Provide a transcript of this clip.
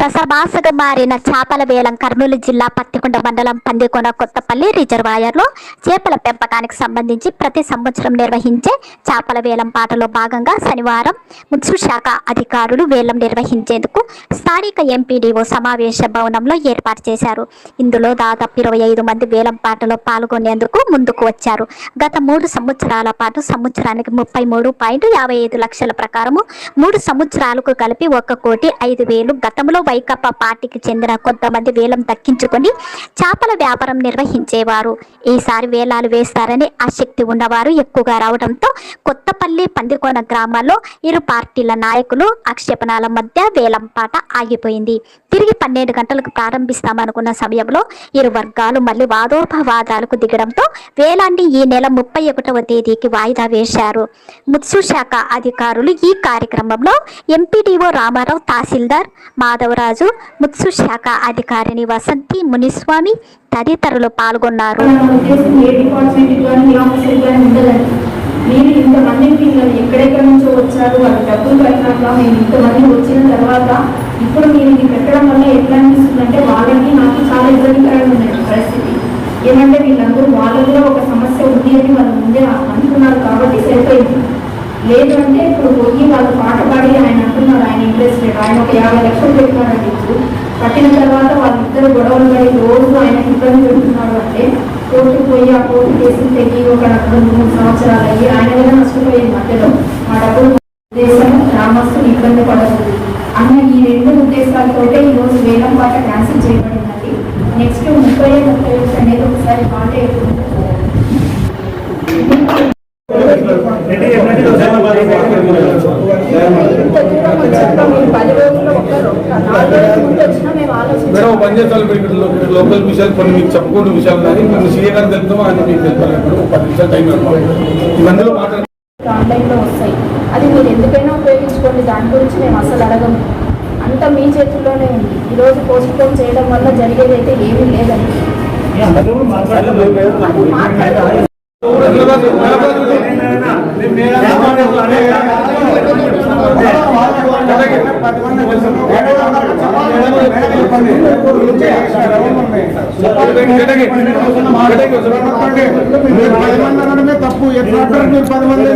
బాసగా మారిన చేపల వేలం కర్నూలు జిల్లా పత్తికొండ మండలం పందికొండ కొత్తపల్లి రిజర్వాయర్లో చేపల పెంపకానికి సంబంధించి ప్రతి సంవత్సరం నిర్వహించే చేపల వేలం పాటలో భాగంగా శనివారం మున్సిపల్ శాఖ అధికారులు వేలం నిర్వహించేందుకు స్థానిక ఎంపీడీఓ సమావేశ భవనంలో ఏర్పాటు చేశారు. ఇందులో దాదాపు ఇరవై ఐదు మంది వేలం పాటలో పాల్గొనేందుకు ముందుకు వచ్చారు. గత మూడు సంవత్సరాల పాటు సంవత్సరానికి ముప్పై మూడు పాయింట్ యాభై ఐదు లక్షల ప్రకారము మూడు సంవత్సరాలకు కలిపి ఒక కోటి ఐదు వేలు గతంలో వైకప్ప పార్టీకి చెందిన కొంతమంది వేలం దక్కించుకొని చేపల వ్యాపారం నిర్వహించేవారు. ఈసారి వేలాలు వేస్తారని ఆసక్తి ఉన్నవారు ఎక్కువగా రావడంతో కొత్తపల్లి పందికోన గ్రామాల్లో ఇరు పార్టీల నాయకులు ఆక్షేపణల మధ్య వేలం పాట ఆగిపోయింది. తిరిగి పన్నెండు గంటలకు ప్రారంభిస్తామనుకున్న సమయంలో ఇరు వర్గాలు మళ్ళీ వాదోపవాదాలకు దిగడంతో వేలాన్ని ఈ నెల ముప్పై ఒకటవ తేదీకి వాయిదా వేశారు. ముత్సు శాఖ అధికారులు ఈ కార్యక్రమంలో ఎంపీడీఓ రామారావు తహసీల్దార్ మాధవరాజు ముత్సు శాఖ అధికారిని వసంతి మునిస్వామి తదితరులు పాల్గొన్నారు. మీరు ఇంతమంది పిల్లలు ఎక్కడెక్కడ నుంచో వచ్చారు అది డబ్బులు కట్టినాక మేము ఇంతమంది వచ్చిన తర్వాత ఇప్పుడు మీరు ఇది పెట్టడం వల్ల ఎట్లా అనిపిస్తుందంటే వాళ్ళకి నాకు చాలా ఇబ్బందికరంగా ఉంది పరిస్థితి. ఏమంటే వీళ్ళందరూ వాళ్ళలో ఒక సమస్య ఉంది అని వాళ్ళు ముందే అనుకున్నారు కాబట్టి సరిపోయింది లేదు అంటే ఇప్పుడు పోయి వాళ్ళు పాట పాడి ఆయన అంటున్నారు ఆయన ఇంట్రెస్టెడ్ ఆయన ఒక యాభై లక్షలు పెట్టినారండి ఇప్పుడు పట్టిన తర్వాత వాళ్ళిద్దరు గొడవలు పడి రోజు ఆయన ఇబ్బంది పెడుతున్నారు అంటే కోర్టుకు పోయి ఆ కోర్టు కేసులు తెగి ఒక రెండు మూడు సంవత్సరాలు అయ్యి ఆయన కూడా నష్టపోయింది మధ్యలో. మా డబ్బులు ఉద్దేశం గ్రామస్తులు ఇబ్బంది పడుతుంది అన్న ఈ రెండు ఉద్దేశాలతోటే ఈ రోజు వేలం పాట క్యాన్సిల్ చేయబడిందండి. నెక్స్ట్ ముప్పై ముప్పై అనేది ఒకసారి పాట ఎక్కువ ఇంత దూరం వచ్చాక మీరు పది రోజుల్లో ఒక ఒక నాలుగు రోజుల ముందు వచ్చినా మేము మేడం ఆలోచించాం పని చేస్తాను మీరు ఇక్కడ లో- లోకల్ విషయాలు కొన్ని మీకు చెప్పుకోండి విషయాలు కానీ మేము సీఏ గారు తెలుపుతాం అని మీకు తెలుపాలి ఇప్పుడు ఒక పది నిమిషాలు టైం ఇవ్వాలి. ఈ మందిలో మాట్లాడు ఆన్లైన్లో వస్తాయి. అది మీరు ఎందుకైనా ఉపయోగించుకోండి దాని గురించి మేము అసలు అడగము. అంతా మీ చేతుల్లోనే ఉంది. ఈరోజు పోస్ట్ పోన్ చేయడం వల్ల జరిగేది అయితే ఏమీ లేదండి. మాట్లాడాలి మీరు పది మంది అనడమే తప్పు ఎట్లా మీరు పది మంది